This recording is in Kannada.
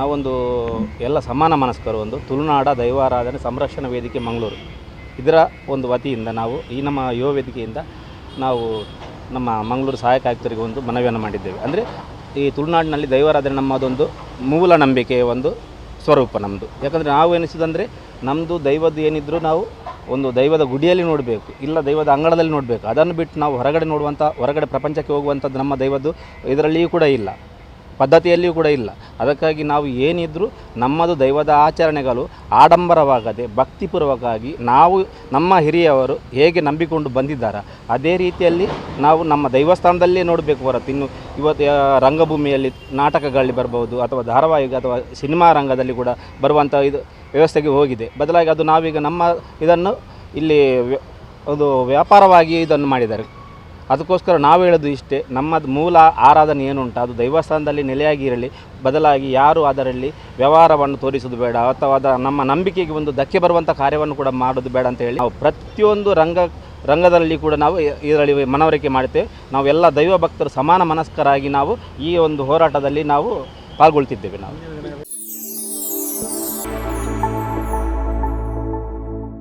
ನಾವೊಂದು ಎಲ್ಲ ಸಮಾನ ಮನಸ್ಕರು, ಒಂದು ತುಳುನಾಡ ದೈವಾರಾಧನೆ ಸಂರಕ್ಷಣಾ ವೇದಿಕೆ ಮಂಗಳೂರು. ಇದರ ಒಂದು ವತಿಯಿಂದ ನಾವು ಈ ನಮ್ಮ ಯುವ ವೇದಿಕೆಯಿಂದ ನಾವು ನಮ್ಮ ಮಂಗಳೂರು ಸಹಾಯಕ ಆಯುಕ್ತರಿಗೆ ಒಂದು ಮನವಿಯನ್ನು ಮಾಡಿದ್ದೇವೆ. ಅಂದರೆ ಈ ತುಳುನಾಡಿನಲ್ಲಿ ದೈವಾರಾಧನೆ ನಮ್ಮದೊಂದು ಮೂಲ ನಂಬಿಕೆಯ ಒಂದು ಸ್ವರೂಪ ನಮ್ಮದು ಯಾಕಂದರೆ ನಾವು ಎನಿಸೋದಂದರೆ ನಮ್ಮದು ದೈವದ್ದು ಏನಿದ್ರೂ ನಾವು ಒಂದು ದೈವದ ಗುಡಿಯಲ್ಲಿ ನೋಡಬೇಕು, ಇಲ್ಲ ದೈವದ ಅಂಗಳದಲ್ಲಿ ನೋಡಬೇಕು. ಅದನ್ನು ಬಿಟ್ಟು ನಾವು ಹೊರಗಡೆ ನೋಡುವಂಥ ಹೊರಗಡೆ ಪ್ರಪಂಚಕ್ಕೆ ಹೋಗುವಂಥದ್ದು ನಮ್ಮ ದೈವದ್ದು, ಇದರಲ್ಲಿಯೂ ಕೂಡ ಇಲ್ಲ. ಪದ್ಧತಿಯಲ್ಲಿಯೂ ಕೂಡ ಇಲ್ಲ. ಅದಕ್ಕಾಗಿ ನಾವು ಏನಿದ್ರೂ ನಮ್ಮದು ದೈವದ ಆಚರಣೆಗಳು ಆಡಂಬರವಾಗದೆ, ಭಕ್ತಿಪೂರ್ವಕವಾಗಿ ನಾವು ನಮ್ಮ ಹಿರಿಯವರು ಹೇಗೆ ನಂಬಿಕೊಂಡು ಬಂದಿದ್ದಾರೆ, ಅದೇ ರೀತಿಯಲ್ಲಿ ನಾವು ನಮ್ಮ ದೈವಸ್ಥಾನದಲ್ಲೇ ನೋಡಬೇಕು ಹೊರತು. ಇನ್ನು ಇವತ್ತು ರಂಗಭೂಮಿಯಲ್ಲಿ ನಾಟಕಗಳಲ್ಲಿ ಬರ್ಬೋದು, ಅಥವಾ ಧಾರಾವಾಹಿ ಅಥವಾ ಸಿನಿಮಾ ರಂಗದಲ್ಲಿ ಕೂಡ ಬರುವಂಥ ಇದು ವ್ಯವಸ್ಥೆಗೆ ಹೋಗಿದೆ. ಬದಲಾಗಿ ಅದು ನಾವೀಗ ನಮ್ಮ ಇದನ್ನು ಇಲ್ಲಿ ಒಂದು ವ್ಯಾಪಾರವಾಗಿ ಇದನ್ನು ಮಾಡಿದ್ದಾರೆ. ಅದಕ್ಕೋಸ್ಕರ ನಾವು ಹೇಳೋದು ಇಷ್ಟೇ, ನಮ್ಮದು ಮೂಲ ಆರಾಧನೆ ಏನುಂಟು, ಅದು ದೈವಸ್ಥಾನದಲ್ಲಿ ನೆಲೆಯಾಗಿ ಇರಲಿ, ಬದಲಾಗಿ ಯಾರು ಅದರಲ್ಲಿ ವ್ಯವಹಾರವನ್ನು ತೋರಿಸೋದು ಬೇಡ, ಅಥವಾ ಅದರ ನಮ್ಮ ನಂಬಿಕೆಗೆ ಒಂದು ಧಕ್ಕೆ ಬರುವಂಥ ಕಾರ್ಯವನ್ನು ಕೂಡ ಮಾಡೋದು ಬೇಡ ಅಂತ ಹೇಳಿ ನಾವು ಪ್ರತಿಯೊಂದು ರಂಗ, ರಂಗದಲ್ಲಿ ಕೂಡ ನಾವು ಇದರಲ್ಲಿ ಮನವರಿಕೆ ಮಾಡುತ್ತೇವೆ. ನಾವೆಲ್ಲ ದೈವ ಭಕ್ತರು ಸಮಾನ ಮನಸ್ಕರಾಗಿ ನಾವು ಈ ಒಂದು ಹೋರಾಟದಲ್ಲಿ ನಾವು ಪಾಲ್ಗೊಳ್ತಿದ್ದೇವೆ ನಾವು.